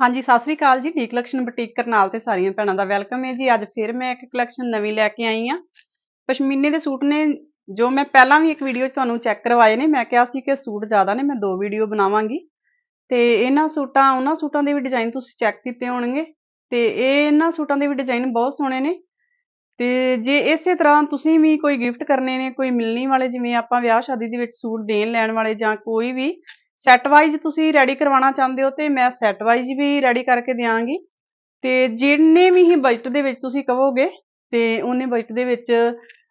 ਹਾਂਜੀ, ਸਤਿ ਸ੍ਰੀ ਅਕਾਲ ਜੀ। D collection boutique Karnal ਤੇ ਸਾਰੀਆਂ ਭੈਣਾਂ ਦਾ ਵੈਲਕਮ ਹੈ ਜੀ। ਅੱਜ ਫਿਰ ਮੈਂ ਇੱਕ ਕਲੈਕਸ਼ਨ ਨਵੀਂ ਲੈ ਕੇ ਆਈ ਆ ਪਸ਼ਮੀਨੇ ਦੇ ਸੂਟ ਨੇ, ਜੋ ਮੈਂ ਪਹਿਲਾਂ ਵੀ ਇੱਕ ਵੀਡੀਓ 'ਚ ਤੁਹਾਨੂੰ ਚੈੱਕ ਕਰਵਾਏ ਨੇ। ਮੈਂ ਕਿਹਾ ਸੀ ਕਿ ਸੂਟ ਜ਼ਿਆਦਾ ਨੇ, ਮੈਂ ਦੋ ਵੀਡੀਓ ਬਣਾਵਾਂਗੀ। ਤੇ ਇਹਨਾਂ ਸੂਟਾਂ, ਉਹਨਾਂ ਸੂਟਾਂ ਦੇ ਵੀ ਡਿਜ਼ਾਈਨ ਤੁਸੀਂ ਚੈੱਕ ਕੀਤੇ ਹੋਣਗੇ। ਤੇ ਇਹ ਇਹਨਾਂ ਸੂਟਾਂ ਦੇ ਵੀ ਡਿਜ਼ਾਈਨ ਬਹੁਤ ਸੋਹਣੇ ਨੇ। ਤੇ ਜੇ ਇਸੇ ਤਰ੍ਹਾਂ ਤੁਸੀਂ ਵੀ ਕੋਈ ਗਿਫਟ ਕਰਨੇ ਨੇ, ਕੋਈ ਮਿਲਣੀ ਵਾਲੇ, ਜਿਵੇਂ ਆਪਾਂ ਵਿਆਹ ਸ਼ਾਦੀ ਦੇ ਵਿੱਚ ਸੂਟ ਦੇਣ ਲੈਣ ਵਾਲੇ ਜਾਂ ਕੋਈ ਵੀ ਸੈੱਟ ਵਾਈਜ਼ ਤੁਸੀਂ ਰੈਡੀ ਕਰਵਾਉਣਾ ਚਾਹੁੰਦੇ ਹੋ ਤੇ ਮੈਂ ਸੈੱਟ ਵਾਈਜ਼ ਵੀ ਰੈਡੀ ਕਰਕੇ ਦਿਆਂਗੀ। ਤੇ ਜਿੰਨੇ ਵੀ ਹੀ ਬਜਟ ਦੇ ਵਿੱਚ ਤੁਸੀਂ ਕਹੋਗੇ ਤੇ ਉਹਨੇ ਬਜਟ ਦੇ ਵਿੱਚ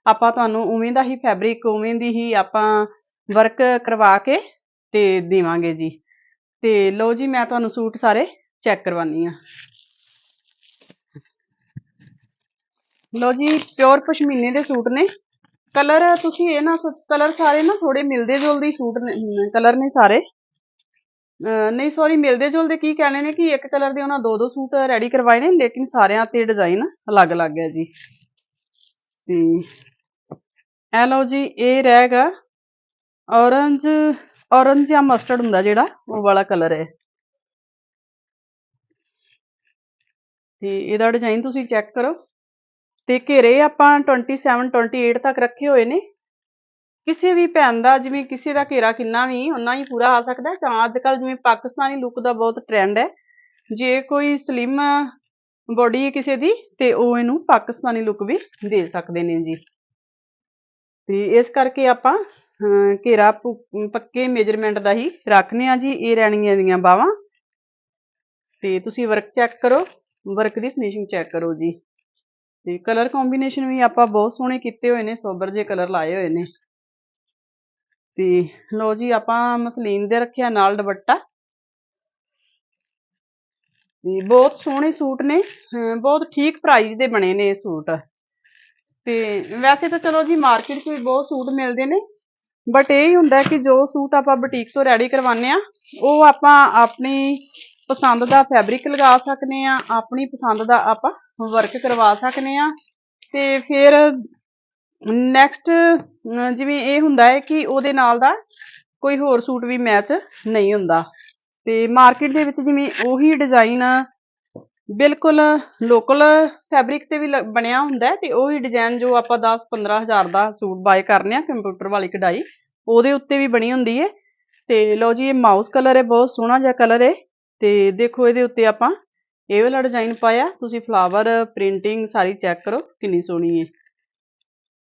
ਆਪਾਂ ਤੁਹਾਨੂੰ ਉਵੇਂ ਦਾ ਹੀ ਫੈਬਰਿਕ ਉਵੇਂ ਦੀ ਹੀ ਆਪਾਂ ਵਰਕ ਕਰਵਾ ਕੇ ਤੇ ਦੇਵਾਂਗੇ ਜੀ। ਤੇ ਲਓ ਜੀ, ਮੈਂ ਤੁਹਾਨੂੰ ਸੂਟ ਸਾਰੇ ਚੈੱਕ ਕਰਵਾਨੀ ਆ ਲਓ ਜੀ ਪਿਓਰ ਪਸ਼ਮੀਨੇ ਦੇ ਸੂਟ ਨੇ। ਕਲਰ ਤੁਸੀਂ ਇਹ ਨਾ ਕਲਰ ਸਾਰੇ ਨਾ ਥੋੜੇ ਮਿਲਦੇ ਜੁਲਦੇ ਸੂਟ ਨੇ ਕਲਰ ਨੇ ਸਾਰੇ। ਨਹੀਂ ਸੌਰੀ ਮਿਲਦੇ ਜੁਲਦੇ ਕੀ ਕਹਿਣੇ ਨੇ ਕਿ ਇੱਕ ਕਲਰ ਦੇ ਉਹਨਾਂ ਦੋ ਦੋ ਸੂਟ ਰੈਡੀ ਕਰਵਾਏ ਨੇ, ਲੇਕਿਨ ਸਾਰਿਆਂ ਤੇ ਡਿਜ਼ਾਈਨ ਅਲੱਗ-ਅਲੱਗ ਹੈ ਜੀ। ਤੇ ਇਹ ਲਓ ਜੀ, ਇਹ ਰਹੇਗਾ ਔਰੰਜ ਔਰੰਜ ਜਾਂ ਮਸਟਰਡ ਹੁੰਦਾ ਜਿਹੜਾ, ਉਹ ਵਾਲਾ ਕਲਰ ਹੈ। ਤੇ ਇਹਦਾ ਡਿਜ਼ਾਈਨ ਤੁਸੀਂ ਚੈੱਕ ਕਰੋ। ਤੇ ਘੇਰੇ ਆਪਾਂ 27 28 ਤੱਕ ਰੱਖੇ ਹੋਏ ਨੇ। ਕਿਸੇ ਵੀ ਭੈਣ ਦਾ, ਜਿਵੇਂ ਕਿਸੇ ਦਾ ਘੇਰਾ ਕਿੰਨਾ ਵੀ ਉਨਾ ਹੀ ਪੂਰਾ ਆ ਸਕਦਾ ਤਾਂ ਅੱਜ ਕੱਲ ਜਿਵੇਂ ਪਾਕਿਸਤਾਨੀ ਲੁੱਕ ਦਾ ਬਹੁਤ ਟ੍ਰੈਂਡ ਹੈ। ਜੇ ਕੋਈ ਸਲਿਮ ਬੋਡੀ ਹੈ ਕਿਸੇ ਦੀ, ਤੇ ਉਹ ਇਹਨੂੰ ਪਾਕਿਸਤਾਨੀ ਲੁੱਕ ਵੀ ਦੇ ਸਕਦੇ ਨੇ ਜੀ। ਤੇ ਇਸ ਕਰਕੇ ਆਪਾਂ ਘੇਰਾ ਪੱਕੇ ਮੇਜਰਮੈਂਟ ਦਾ ਹੀ ਰੱਖਨੇ ਆ ਜੀ, ਇਹ ਰਹਿਣੀਆਂ ਦੀਆਂ ਬਾਵਾਂ ਤੇ ਤੁਸੀਂ ਵਰਕ ਚੈੱਕ ਕਰੋ ਵਰਕ ਦੀ ਫਿਨਿਸ਼ਿੰਗ ਚੈੱਕ ਕਰੋ ਜੀ। ਤੇ ਕਲਰ ਕੰਬੀਨੇਸ਼ਨ ਵੀ ਆਪਾਂ ਬਹੁਤ ਸੋਹਣੇ ਕੀਤੇ ਹੋਏ ਨੇ, ਸੋਬਰ ਜੇ ਕਲਰ ਲਾਏ ਹੋਏ ਨੇ। ਤੇ ਲੋ ਜੀ, ਆਪਾਂ ਮਸਲੀਨ ਦੇ ਰੱਖਿਆ ਨਾਲ ਦੁਪੱਟਾ। ਤੇ ਬਹੁਤ ਸੋਹਣੇ ਸੂਟ ਨੇ। ਬਹੁਤ ਠੀਕ ਪ੍ਰਾਈਸ ਦੇ ਬਣੇ ਨੇ ਇਹ ਸੂਟ। ਤੇ ਵੈਸੇ ਤਾਂ ਚਲੋ ਜੀ ਮਾਰਕੀਟ 'ਚ ਵੀ ਬਹੁਤ ਸੂਟ ਮਿਲਦੇ ਨੇ। ਬਟ ਇਹ ਹੀ ਹੁੰਦਾ ਕਿ ਜੋ ਸੂਟ ਆਪਾਂ ਬੁਟੀਕ ਤੋਂ ਰੈਡੀ ਕਰਵਾਉਂਦੇ ਆ ਉਹ ਆਪਾਂ ਆਪਣੀ ਪਸੰਦ ਦਾ ਫੈਬਰਿਕ ਲਗਾ ਸਕਨੇ ਆ ਆਪਣੀ ਪਸੰਦ ਦਾ ਆਪਾਂ ਵਰਕ ਕਰਵਾ ਸਕਨੇ ਆ ਤੇ ਫਿਰ ਨੈਕਸਟ ਜਿਵੇਂ ਇਹ ਹੁੰਦਾ ਹੈ ਕਿ ਉਹਦੇ ਨਾਲ ਦਾ ਕੋਈ ਹੋਰ ਸੂਟ ਵੀ ਮੈਚ ਨਹੀਂ ਹੁੰਦਾ। ਤੇ ਮਾਰਕੀਟ ਦੇ ਵਿੱਚ ਜਿਵੇਂ ਉਹੀ ਡਿਜ਼ਾਈਨ ਬਿਲਕੁਲ ਲੋਕਲ ਫੈਬਰਿਕ ਤੇ ਵੀ ਬਣਿਆ ਹੁੰਦਾ ਤੇ ਉਹੀ ਡਿਜ਼ਾਈਨ ਜੋ ਆਪਾਂ 10 15000 ਦਾ ਸੂਟ ਬਾਏ ਕਰਨੇ ਆ ਕੰਪਿਊਟਰ ਵਾਲੀ ਕਢਾਈ, ਉਹਦੇ ਉੱਤੇ ਵੀ ਬਣੀ ਹੁੰਦੀ ਹੈ ਤੇ ਲਓ ਜੀ, ਇਹ ਮਾਊਸ ਕਲਰ ਹੈ ਬਹੁਤ ਸੋਹਣਾ ਜਿਹਾ ਕਲਰ ਹੈ ਤੇ ਦੇਖੋ ਇਹਦੇ ਉੱਤੇ ਆਪਾਂ ਇਹ ਵਾਲਾ ਡਿਜ਼ਾਈਨ ਪਾਇਆ। ਤੁਸੀਂ ਫਲਾਵਰ ਪ੍ਰਿੰਟਿੰਗ ਸਾਰੀ ਚੈੱਕ ਕਰੋ ਕਿੰਨੀ ਸੋਹਣੀ ਹੈ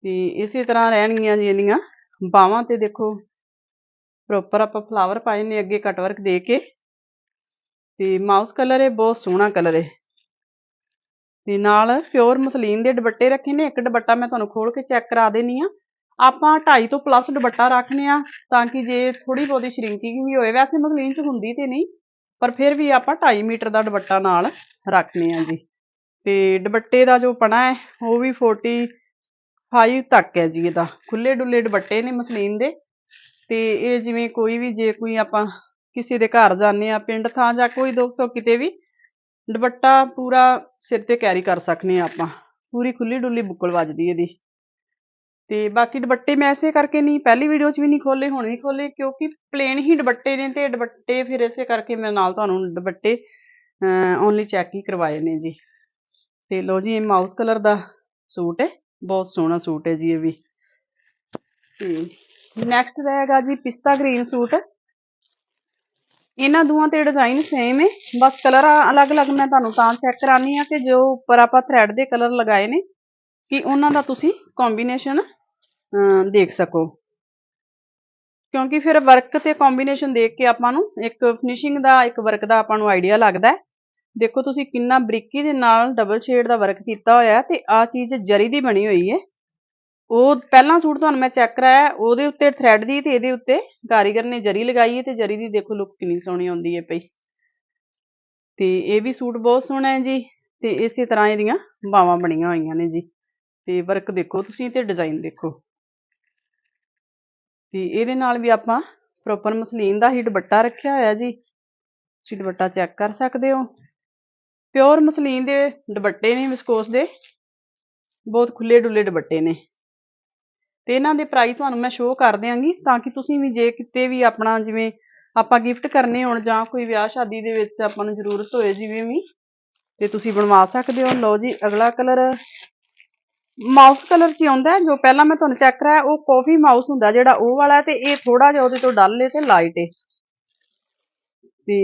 ਤੇ ਇਸੇ ਤਰ੍ਹਾਂ ਰਹਿਣਗੀਆਂ ਜੀ ਇਹਦੀਆਂ ਬਾਹਾਂ ਤੇ ਦੇਖੋ ਪ੍ਰੋਪਰ ਆਪਾਂ ਫਲਾਵਰ ਪਾਏ ਨੇ ਅੱਗੇ ਕਟ ਵਰਕ ਦੇ ਕੇ। ਤੇ ਮਾਊਸ ਕਲਰ ਹੈ ਬਹੁਤ ਸੋਹਣਾ ਕਲਰ ਹੈ ਤੇ ਨਾਲ ਪਿਓਰ ਮਸਲੀਨ ਦੇ ਦੁਪੱਟੇ ਰੱਖੇ ਨੇ, ਇੱਕ ਦੁਪੱਟਾ ਮੈਂ ਤੁਹਾਨੂੰ ਖੋਲ ਕੇ ਚੈੱਕ ਕਰਾ ਦੇਣੀ ਆ। ਆਪਾਂ 2.5 ਤੋਂ ਪਲੱਸ ਦੁਪੱਟਾ ਰੱਖਨੇ ਆ, ਤਾਂ ਕਿ ਜੇ ਥੋੜੀ ਬਹੁਤੀ ਸ਼ਰਿੰਕਿੰਗ ਵੀ ਹੋਏ, ਵੈਸੇ ਮਸਲੀਨ 'ਚ ਹੁੰਦੀ ਤੇ ਨਹੀਂ, ਪਰ ਫਿਰ ਵੀ ਆਪਾਂ 2.5 ਮੀਟਰ ਦਾ ਦੁਪੱਟਾ ਨਾਲ ਰੱਖਨੇ ਆ ਜੀ। ਤੇ ਦੁਪੱਟੇ ਦਾ ਜੋ ਪਣਾ ਹੈ ਉਹ ਵੀ 45 ਤੱਕ ਹੈ ਜੀ ਇਹਦਾ। ਖੁੱਲੇ ਡੁੱਲੇ ਦੁਪੱਟੇ ਨੇ ਮਸਲੀਨ ਦੇ। ਤੇ ਇਹ ਜਿਵੇਂ ਕੋਈ ਵੀ ਜੇ ਕੋਈ ਆਪਾਂ ਕਿਸੇ ਦੇ ਘਰ ਜਾਂਦੇ ਆ ਪਿੰਡ ਥਾਂ ਜਾਂ ਕੋਈ 200 ਕਿਤੇ ਵੀ, ਦੁਪੱਟਾ ਪੂਰਾ ਸਿਰ ਤੇ ਕੈਰੀ ਕਰ ਸਕਨੇ ਆ ਆਪਾਂ। ਪੂਰੀ ਖੁੱਲੀ ਡੁੱਲੀ ਬੁੱਕਲ ਵੱਜਦੀ ਇਹਦੀ। ਤੇ ਬਾਕੀ ਦੁਪੱਟੇ ਮੈਂ ਐਸੇ ਕਰਕੇ ਨਹੀਂ, ਪਹਿਲੀ ਵੀਡੀਓ 'ਚ ਵੀ ਨਹੀਂ ਖੋਲੇ ਹੁਣ ਵੀ ਖੋਲੇ ਕਿਉਂਕਿ ਪਲੇਨ ਹੀ ਦੁਪੱਟੇ ਨੇ ਤੇ ਦੁਪੱਟੇ ਫਿਰ ਐਸੇ ਕਰਕੇ ਮੈਂ ਨਾਲ ਤੁਹਾਨੂੰ ਦੁਪੱਟੇ ਓਨਲੀ ਚੈੱਕ ਹੀ ਕਰਵਾਏ ਨੇ ਜੀ। ਤੇ ਲੋ ਜੀ, ਇਹ ਮਾਊਸ ਕਲਰ ਦਾ ਸੂਟ ਹੈ। ਬਹੁਤ ਸੋਹਣਾ ਸੂਟ ਹੈ ਜੀ ਇਹ ਵੀ। ਤੇ ਨੈਕਸਟ ਰਹੇਗਾ ਜੀ ਪਿਸਤਾ ਗ੍ਰੀਨ ਸੂਟ। ਇਹਨਾਂ ਦੋਵਾਂ ਤੇ ਡਿਜ਼ਾਈਨ ਸੇਮ ਹੈ। ਬਸ ਕਲਰ ਅਲੱਗ-ਅਲੱਗ ਮੈਂ ਤੁਹਾਨੂੰ ਤਾਂ ਚੈੱਕ ਕਰਾਨੀ ਆ ਕਿ ਜੋ ਉੱਪਰ ਆਪਾਂ ਥ੍ਰੈਡ ਦੇ ਕਲਰ ਲਗਾਏ ਨੇ, ਕਿ ਉਹਨਾਂ ਦਾ ਤੁਸੀਂ ਕੰਬੀਨੇਸ਼ਨ ਦੇਖ ਸਕੋ। ਕਿਉਂਕਿ ਫਿਰ ਵਰਕ ਤੇ ਕੰਬੀਨੇਸ਼ਨ ਦੇਖ ਕੇ ਆਪਾਂ ਨੂੰ ਇੱਕ ਫਿਨਿਸ਼ਿੰਗ ਦਾ, ਇੱਕ ਵਰਕ ਦਾ ਆਪਾਂ ਨੂੰ ਆਈਡੀਆ ਲੱਗਦਾ ਦੇਖੋ ਤੁਸੀਂ ਕਿੰਨਾ ਬਰੀਕੀ ਦੇ ਨਾਲ ਡਬਲ ਸ਼ੇਡ ਦਾ ਵਰਕ ਕੀਤਾ ਹੋਇਆ ਤੇ ਆ ਚੀਜ਼ ਜਰੀ ਦੀ ਬਣੀ ਹੋਈ ਹੈ। ਉਹ ਪਹਿਲਾਂ ਸੂਟ ਤੁਹਾਨੂੰ ਮੈਂ ਚੈੱਕ ਕਰਾਇਆ, ਉਹਦੇ ਉੱਤੇ ਥ੍ਰੈਡ ਦੀ ਤੇ ਇਹਦੇ ਉੱਤੇ ਕਾਰੀਗਰ ਨੇ ਜਰੀ ਲਗਾਈ ਹੈ ਤੇ ਜਰੀ ਦੀ ਦੇਖੋ ਲੁੱਕ ਕਿੰਨੀ ਸੋਹਣੀ ਆਉਂਦੀ ਹੈ ਪਈ। ਤੇ ਇਹ ਵੀ ਸੂਟ ਬਹੁਤ ਸੋਹਣਾ ਹੈ ਜੀ ਤੇ ਇਸੇ ਤਰ੍ਹਾਂ ਇਹਦੀਆਂ ਬਾਵਾਂ ਬਣੀਆਂ ਹੋਈਆਂ ਨੇ ਜੀ। ਤੇ ਵਰਕ ਦੇਖੋ ਤੁਸੀਂ ਤੇ ਡਿਜ਼ਾਈਨ ਦੇਖੋ। ਤੇ ਇਹਦੇ ਨਾਲ ਵੀ ਆਪਾਂ ਪ੍ਰੋਪਰ ਮਸਲੀਨ ਦਾ ਹੀ ਦੁਪੱਟਾ ਰੱਖਿਆ ਹੋਇਆ ਜੀ। ਤੁਸੀਂ ਦੁਪੱਟਾ ਚੈੱਕ ਕਰ ਸਕਦੇ ਹੋ। ਪਿਓਰ ਮਸਲੀਨ ਦੇ ਦੁਪੱਟੇ ਨੇ ਵਿਸਕੋਸ ਦੇ। ਬਹੁਤ ਖੁੱਲੇ ਡੁੱਲੇ ਦੁਪੱਟੇ ਨੇ। ਤੇ ਇਹਨਾਂ ਦੇ ਪ੍ਰਾਈਸ ਤੁਹਾਨੂੰ ਮੈਂ ਸ਼ੋਅ ਕਰ ਦਿਆਂਗੀ ਤਾਂ ਕਿ ਤੁਸੀਂ ਵੀ ਜੇ ਕਿਤੇ ਵੀ ਆਪਣਾ ਜਿਵੇਂ ਆਪਾਂ ਗਿਫਟ ਕਰਨੇ ਹੋਣ ਜਾਂ ਕੋਈ ਵਿਆਹ ਸ਼ਾਦੀ ਦੇ ਵਿੱਚ ਆਪਾਂ ਨੂੰ ਜ਼ਰੂਰਤ ਹੋਏ ਜਿਵੇਂ ਵੀ, ਤੇ ਤੁਸੀਂ ਬਣਵਾ ਸਕਦੇ ਹੋ। ਲਓ ਜੀ, ਅਗਲਾ ਕਲਰ ਮਾਊਸ ਕਲਰ ਚ ਹੀ ਆਉਂਦਾ ਜੋ ਪਹਿਲਾਂ ਮੈਂ ਤੁਹਾਨੂੰ ਚੈੱਕ ਕਰਾਇਆ, ਉਹ ਕਾਫੀ ਮਾਊਸ ਹੁੰਦਾ ਜਿਹੜਾ ਉਹ ਵਾਲਾ ਤੇ ਇਹ ਥੋੜਾ ਜਿਹਾ ਉਹਦੇ ਤੋਂ ਡਲ ਏ ਤੇ ਲਾਈਟ ਏ ਤੇ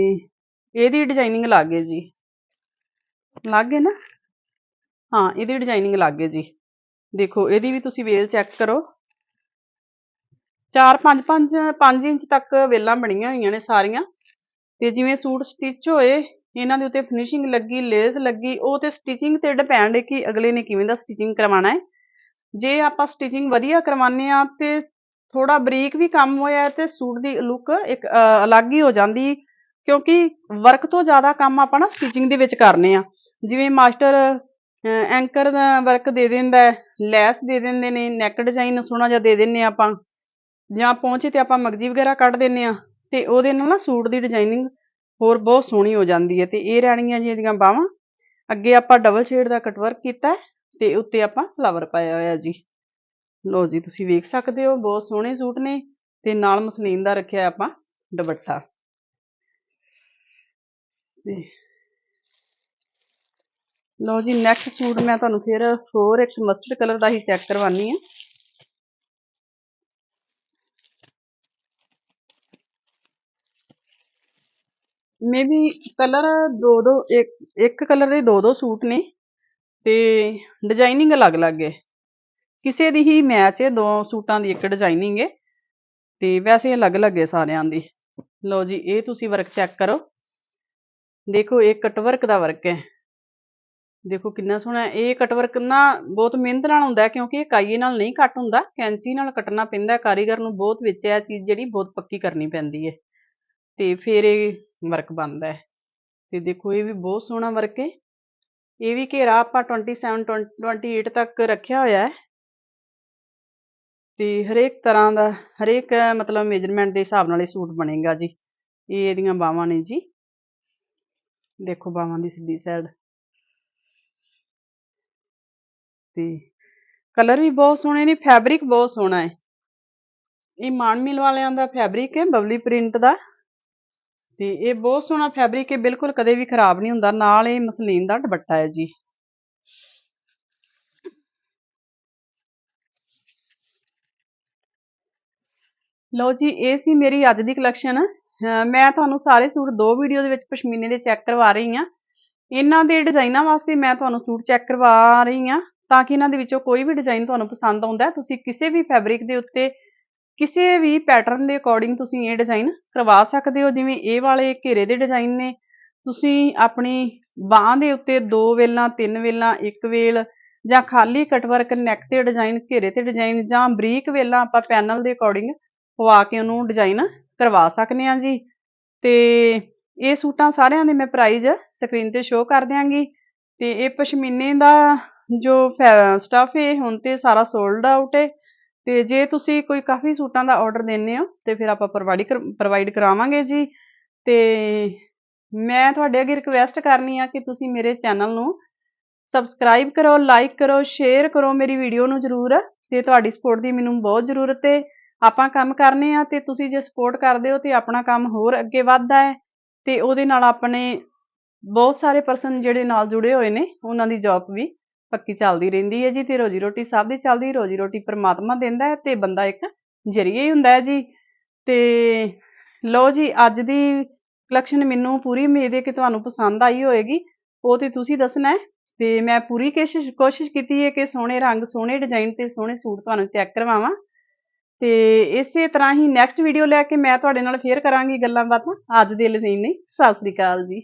ਇਹਦੀ ਡਿਜ਼ਾਈਨਿੰਗ ਲੱਗ ਗਈ ਜੀ। ਲੱਗ ਹੈ ਨਾ? ਹਾਂ, ਇਹਦੀ ਡਿਜ਼ਾਈਨਿੰਗ ਲੱਗ ਹੈ ਜੀ। ਦੇਖੋ, ਇਹਦੀ ਵੀ ਤੁਸੀਂ ਵੇਲ ਚੈੱਕ ਕਰੋ। 4 5 5 5 ਇੰਚ ਤੱਕ ਵੇਲਾਂ ਬਣੀਆਂ ਹੋਈਆਂ ਨੇ ਸਾਰੀਆਂ। ਤੇ ਜਿਵੇਂ ਸੂਟ ਸਟਿਚ ਹੋਏ, ਇਹਨਾਂ ਦੇ ਉੱਤੇ ਫਿਨਿਸ਼ਿੰਗ ਲੱਗੀ ਲੇਸ ਲੱਗੀ, ਉਹ ਤੇ ਸਟਿਚਿੰਗ ਤੇ ਡਿਪੈਂਡ ਹੈ ਕਿ ਅਗਲੇ ਨੇ ਕਿਵੇਂ ਦਾ ਸਟਿਚਿੰਗ ਕਰਵਾਉਣਾ ਹੈ। ਜੇ ਆਪਾਂ ਸਟਿਚਿੰਗ ਵਧੀਆ ਕਰਵਾਉਂਦੇ ਆ ਤੇ ਥੋੜਾ ਬਰੀਕ ਵੀ ਕੰਮ ਹੋਇਆ ਤੇ ਸੂਟ ਦੀ ਲੁੱਕ ਇੱਕ ਅਲੱਗ ਹੀ ਹੋ ਜਾਂਦੀ। ਕਿਉਂਕਿ ਵਰਕ ਤੋਂ ਜ਼ਿਆਦਾ ਕੰਮ ਆਪਾਂ ਨਾ ਸਟਿਚਿੰਗ ਦੇ ਵਿੱਚ ਕਰਨੇ ਆ। ਜਿਵੇਂ ਮਾਸਟਰ ਐਂਕਰ ਦਾ ਵਰਕ ਦੇ ਦਿੰਦਾ ਲੈਸ ਦੇ ਦਿੰਦੇ ਨੇ ਨੈਕ ਡਿਜ਼ਾਈਨ ਸੋਹਣਾ ਜਿਹਾ ਦੇ ਦਿੰਨੇ ਆਪਾਂ, ਜਾਂ ਪਹੁੰਚੇ ਤੇ ਆਪਾਂ ਮਗਜੀ ਵਗੈਰਾ ਕੱਢ ਦਿੰਨੇ ਆ ਤੇ ਉਹਦੇ ਨਾਲ ਨਾ ਸੂਟ ਦੀ ਡਿਜ਼ਾਈਨਿੰਗ ਹੋਰ ਬਹੁਤ ਸੋਹਣੀ ਹੋ ਜਾਂਦੀ ਹੈ, ਤੇ ਇਹ ਰਹਿਣੀਆਂ ਜੀ ਇਹਦੀਆਂ ਬਾਹਾਂ। ਅੱਗੇ ਆਪਾਂ ਡਬਲ ਸ਼ੇਡ ਦਾ ਕਟਵਰਕ ਕੀਤਾ ਤੇ ਉੱਤੇ ਆਪਾਂ ਫਲਾਵਰ ਪਾਇਆ ਹੋਇਆ ਜੀ। ਲੋ ਜੀ, ਤੁਸੀਂ ਵੇਖ ਸਕਦੇ ਹੋ, ਬਹੁਤ ਸੋਹਣੇ ਸੂਟ ਨੇ, ਤੇ ਨਾਲ ਮਸਲੀਨ ਦਾ ਰੱਖਿਆ ਆਪਾਂ ਦੁਪੱਟਾ। ਤੇ ਲਓ ਜੀ ਨੈਕਸਟ ਸੂਟ ਮੈਂ ਤੁਹਾਨੂੰ ਫਿਰ ਹੋਰ ਇੱਕ ਮਸਟਰਡ ਕਲਰ ਦਾ ਹੀ ਚੈੱਕ ਕਰਵਾਨੀ ਆ ਮੇਬੀ ਕਲਰ ਦੋ ਦੋ, ਇੱਕ ਇੱਕ ਕਲਰ ਦੇ ਦੋ ਦੋ ਸੂਟ ਨੇ ਤੇ ਡਿਜ਼ਾਈਨਿੰਗ ਅਲੱਗ-ਅਲੱਗ ਹੈ। ਕਿਸੇ ਦੀ ਹੀ ਮੈਚ ਹੈ, ਦੋ ਸੂਟਾਂ ਦੀ ਇੱਕ ਡਿਜ਼ਾਈਨਿੰਗ ਹੈ ਤੇ ਵੈਸੇ ਅਲੱਗ-ਅਲੱਗ ਹੈ ਸਾਰਿਆਂ ਦੀ। ਲਓ ਜੀ, ਇਹ ਤੁਸੀਂ ਵਰਕ ਚੈੱਕ ਕਰੋ। ਦੇਖੋ, ਇਹ ਕਟਵਰਕ ਦਾ ਵਰਕ ਹੈ। ਦੇਖੋ ਕਿੰਨਾ ਸੋਹਣਾ ਇਹ ਕਟਵਰਕ ਨਾ ਬਹੁਤ ਮਿਹਨਤ ਨਾਲ ਹੁੰਦਾ ਕਿਉਂਕਿ ਇਹ ਕਾਈਏ ਨਾਲ ਨਹੀਂ ਕੱਟ ਹੁੰਦਾ। ਕੈਂਚੀ ਨਾਲ ਕੱਟਣਾ ਪੈਂਦਾ ਕਾਰੀਗਰ ਨੂੰ ਬਹੁਤ ਵਿੱਚ ਇਹ ਚੀਜ਼ ਜਿਹੜੀ ਬਹੁਤ ਪੱਕੀ ਕਰਨੀ ਪੈਂਦੀ ਹੈ। ਤੇ ਫਿਰ ਇਹ ਵਰਕ ਬਣਦਾ ਹੈ। ਤੇ ਦੇਖੋ ਇਹ ਵੀ ਬਹੁਤ ਸੋਹਣਾ ਵਰਕ ਹੈ। ਇਹ ਵੀ ਘੇਰਾ ਆਪਾਂ 27 28 ਤੱਕ ਰੱਖਿਆ ਹੋਇਆ ਹੈ। ਤੇ ਹਰੇਕ ਤਰ੍ਹਾਂ ਦਾ, ਹਰੇਕ ਮਤਲਬ ਮੇਜਰਮੈਂਟ ਦੇ ਹਿਸਾਬ ਨਾਲ ਇਹ ਸੂਟ ਬਣੇਗਾ ਜੀ। ਇਹ ਇਹਦੀਆਂ ਬਾਹਾਂ ਨੇ ਜੀ। ਦੇਖੋ ਬਾਹਾਂ ਦੀ ਸਿੱਧੀ ਸਾਈਡ ਤੇ ਕਲਰ ਵੀ ਬਹੁਤ ਸੋਹਣੇ ਨੇ, ਫੈਬਰਿਕ ਬਹੁਤ ਸੋਹਣਾ ਹੈ। ਇਹ ਮਾਨ ਮਿਲ ਵਾਲਿਆਂ ਦਾ ਫੈਬਰਿਕ ਹੈ, ਬਬਲੀ ਪ੍ਰਿੰਟ ਦਾ। ਤੇ ਇਹ ਬਹੁਤ ਸੋਹਣਾ ਫੈਬਰਿਕ ਹੈ, ਬਿਲਕੁਲ ਕਦੇ ਵੀ ਖਰਾਬ ਨਹੀਂ ਹੁੰਦਾ। ਨਾਲ ਇਹ ਮਸਲੀਨ ਦਾ ਦੁਪੱਟਾ ਹੈ ਜੀ। ਲਓ ਜੀ, ਇਹ ਸੀ ਮੇਰੀ ਅੱਜ ਦੀ ਕਲੈਕਸ਼ਨ। ਮੈਂ ਤੁਹਾਨੂੰ ਸਾਰੇ ਸੂਟ ਦੋ ਵੀਡੀਓ ਦੇ ਵਿੱਚ ਪਸ਼ਮੀਨੇ ਦੇ ਚੈੱਕ ਕਰਵਾ ਰਹੀ ਹਾਂ। ਇਹਨਾਂ ਦੇ ਡਿਜ਼ਾਈਨਾਂ ਵਾਸਤੇ ਮੈਂ ਤੁਹਾਨੂੰ ਸੂਟ ਚੈੱਕ ਕਰਵਾ ਰਹੀ ਹਾਂ। ਤਾਂ ਕਿ ਇਹਨਾਂ ਦੇ ਵਿੱਚੋਂ ਕੋਈ ਵੀ ਡਿਜ਼ਾਈਨ ਤੁਹਾਨੂੰ ਪਸੰਦ ਆਉਂਦਾ ਤੁਸੀਂ ਕਿਸੇ ਵੀ ਫੈਬਰਿਕ ਦੇ ਉੱਤੇ ਕਿਸੇ ਵੀ ਪੈਟਰਨ ਦੇ ਅਕੋਰਡਿੰਗ ਤੁਸੀਂ ਇਹ ਡਿਜ਼ਾਈਨ ਕਰਵਾ ਸਕਦੇ ਹੋ, ਜਿਵੇਂ ਇਹ ਵਾਲੇ ਘੇਰੇ ਦੇ ਡਿਜ਼ਾਈਨ ਨੇ। ਤੁਸੀਂ ਆਪਣੀ ਬਾਹ ਦੇ ਉੱਤੇ ਦੋ ਵੇਲਾਂ, ਤਿੰਨ ਵੇਲਾਂ, ਇੱਕ ਵੇਲ ਜਾਂ ਖਾਲੀ ਕਟਵਰਕ ਨੈਕ ਤੇ ਡਿਜ਼ਾਈਨ ਘੇਰੇ ਤੇ ਡਿਜ਼ਾਈਨ ਜਾਂ ਬਰੀਕ ਵੇਲਾਂ ਆਪਾਂ ਪੈਨਲ ਦੇ ਅਕੋਰਡਿੰਗ ਪਵਾ ਕੇ ਉਹਨੂੰ ਡਿਜ਼ਾਈਨ ਕਰਵਾ ਸਕਨੇ ਆ ਜੀ। ਤੇ ਇਹ ਸੂਟਾਂ ਸਾਰਿਆਂ ਦੇ ਮੈਂ ਪ੍ਰਾਈਜ਼ ਸਕਰੀਨ ਤੇ ਸ਼ੋਅ ਕਰ ਦਿਆਂਗੀ। ਤੇ ਇਹ ਪਸ਼ਮੀਨੇ ਦਾ ਜੋ ਸਟਫ ਹੈ ਹੁਣ ਤੇ ਸਾਰਾ ਸੋਲਡ ਆਊਟ ਹੈ ਤੇ ਜੇ ਤੁਸੀਂ ਕੋਈ ਕਾਫੀ ਸੂਟਾਂ ਦਾ ਆਰਡਰ ਦਿੰਨੇ ਹੋ, ਤੇ ਫਿਰ ਆਪਾਂ ਪ੍ਰੋਵਾਈਡ ਪ੍ਰੋਵਾਈਡ ਕਰਾਵਾਂਗੇ ਜੀ। ਤੇ ਮੈਂ ਤੁਹਾਡੇ ਅੱਗੇ ਰਿਕਵੈਸਟ ਕਰਨੀ ਆ ਕਿ ਤੁਸੀਂ ਮੇਰੇ ਚੈਨਲ ਨੂੰ ਸਬਸਕ੍ਰਾਈਬ ਕਰੋ ਲਾਈਕ ਕਰੋ ਸ਼ੇਅਰ ਕਰੋ ਮੇਰੀ ਵੀਡੀਓ ਨੂੰ ਜ਼ਰੂਰ। ਤੇ ਤੁਹਾਡੀ ਸਪੋਰਟ ਦੀ ਮੈਨੂੰ ਬਹੁਤ ਜ਼ਰੂਰਤ ਹੈ ਆਪਾਂ ਕੰਮ ਕਰਨੇ ਆ ਤੇ ਤੁਸੀਂ ਜੇ ਸਪੋਰਟ ਕਰਦੇ ਹੋ ਤੇ ਆਪਣਾ ਕੰਮ ਹੋਰ ਅੱਗੇ ਵੱਧਦਾ ਹੈ ਤੇ ਉਹਦੇ ਨਾਲ ਆਪਣੇ ਬਹੁਤ ਸਾਰੇ ਪਰਸਨ ਜਿਹੜੇ ਨਾਲ ਜੁੜੇ ਹੋਏ ਨੇ, ਉਹਨਾਂ ਦੀ ਜੌਬ ਵੀ ਪੱਕੀ ਚੱਲਦੀ ਰਹਿੰਦੀ ਹੈ ਜੀ, ਤੇ ਰੋਜੀ ਰੋਟੀ ਸਭ ਦੀ ਚੱਲਦੀ, ਰੋਜੀ ਰੋਟੀ ਪਰਮਾਤਮਾ ਦਿੰਦਾ ਹੈ ਤੇ ਬੰਦਾ ਇੱਕ ਜਰੀਏ ਹੀ ਹੁੰਦਾ ਹੈ ਜੀ। ਤੇ ਲਓ ਜੀ, ਅੱਜ ਦੀ ਕਲੈਕਸ਼ਨ ਮੈਨੂੰ ਪੂਰੀ ਉਮੀਦ ਹੈ ਕਿ ਤੁਹਾਨੂੰ ਪਸੰਦ ਆਈ ਹੋਏਗੀ। ਉਹ ਤੇ ਤੁਸੀਂ ਦੱਸਣਾ ਹੈ। ਤੇ ਮੈਂ ਪੂਰੀ ਕੋਸ਼ਿਸ਼ ਕੋਸ਼ਿਸ਼ ਕੀਤੀ ਹੈ ਕਿ ਸੋਹਣੇ ਰੰਗ, ਸੋਹਣੇ ਡਿਜ਼ਾਈਨ ਤੇ ਸੋਹਣੇ ਸੂਟ ਤੁਹਾਨੂੰ ਚੈੱਕ ਕਰਵਾਵਾਂ। ਤੇ ਇਸੇ ਤਰ੍ਹਾਂ ਹੀ ਨੈਕਸਟ ਵੀਡੀਓ ਲੈ ਕੇ ਮੈਂ ਤੁਹਾਡੇ ਨਾਲ ਫੇਰ ਕਰਾਂਗੀ ਗੱਲਾਂ ਬਾਤਾਂ। ਅੱਜ ਦੇ ਲਈ ਨਹੀਂ ਸਤਿ ਸ੍ਰੀ ਅਕਾਲ ਜੀ।